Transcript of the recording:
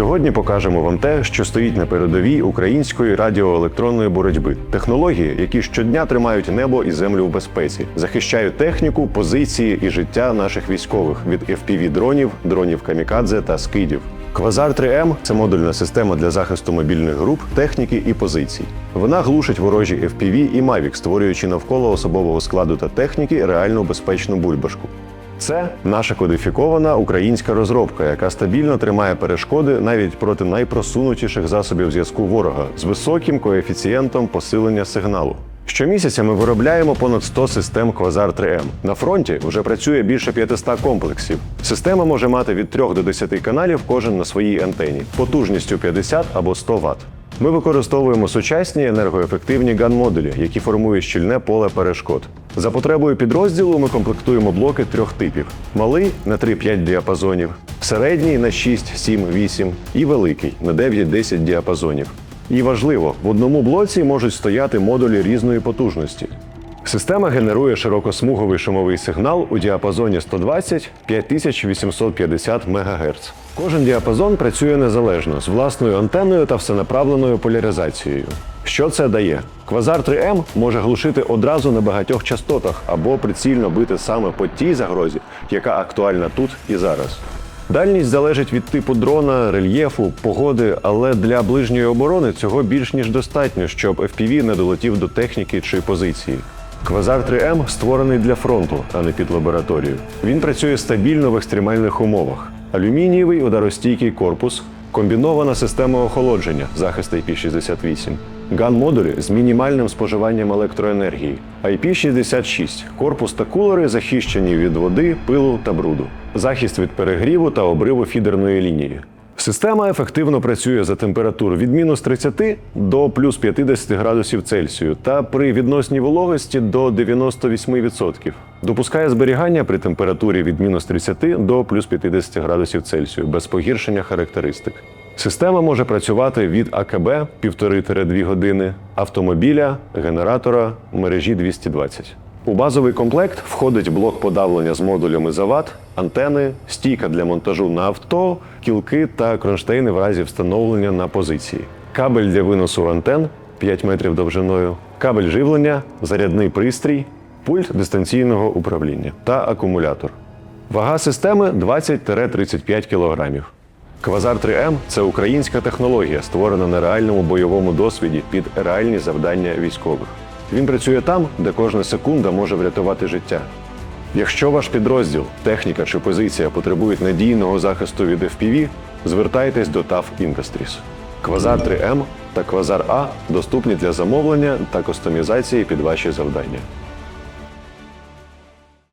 Сьогодні покажемо вам те, що стоїть на передовій української радіоелектронної боротьби. Технології, які щодня тримають небо і землю в безпеці, захищають техніку, позиції і життя наших військових від fpv дронів, дронів камікадзе та скидів. Квазар 3М це модульна система для захисту мобільних груп, техніки і позицій. Вона глушить ворожі FPV і Mavic, створюючи навколо особового складу та техніки реальну безпечну бульбашку. Це наша кодифікована українська розробка, яка стабільно тримає перешкоди навіть проти найпросунутіших засобів зв'язку ворога з високим коефіцієнтом посилення сигналу. Щомісяця ми виробляємо понад 100 систем Квазар 3М. На фронті вже працює більше 500 комплексів. Система може мати від 3 до 10 каналів кожен на своїй антені, потужністю 50 або 100 Вт. Ми використовуємо сучасні енергоефективні ган-модулі, які формують щільне поле перешкод. За потребою підрозділу ми комплектуємо блоки трьох типів: малий на 3-5 діапазонів, середній на 6, 7, 8 і великий на 9-10 діапазонів. І важливо, в одному блоці можуть стояти модулі різної потужності. Система генерує широкосмуговий шумовий сигнал у діапазоні 120 5850 МГц. Кожен діапазон працює незалежно з власною антенною та всенаправленою поляризацією. Що це дає? Квазар 3М може глушити одразу на багатьох частотах або прицільно бити саме по тій загрозі, яка актуальна тут і зараз. Дальність залежить від типу дрона, рельєфу, погоди, але для ближньої оборони цього більш ніж достатньо, щоб FPV не долетів до техніки чи позиції. Квазар 3М створений для фронту, а не під лабораторію. Він працює стабільно в екстремальних умовах. Алюмінієвий ударостійкий корпус, комбінована система охолодження, захист IP68, ган-модулі з мінімальним споживанням електроенергії, IP66, корпус та кулери захищені від води, пилу та бруду, захист від перегріву та обриву фідерної лінії. Система ефективно працює за температур від мінус 30 до плюс 50 градусів Цельсію та при відносній вологості до 98%. Допускає зберігання при температурі від мінус 30 до плюс 50 градусів Цельсію без погіршення характеристик. Система може працювати від АКБ 1,5-2 години, автомобіля, генератора, мережі 220. У базовий комплект входить блок подавлення з модулями зават, антени, стійка для монтажу на авто, кілки та кронштейни в разі встановлення на позиції, кабель для виносу антен 5 метрів довжиною, кабель живлення, зарядний пристрій, пульт дистанційного управління та акумулятор. Вага системи 20-35 кг. Квазар 3М це українська технологія, створена на реальному бойовому досвіді під реальні завдання військових. Він працює там, де кожна секунда може врятувати життя. Якщо ваш підрозділ, техніка чи позиція потребують надійного захисту від FPV, звертайтесь до TAF Industries. Квазар 3М та Квазар А доступні для замовлення та кастомізації під ваші завдання.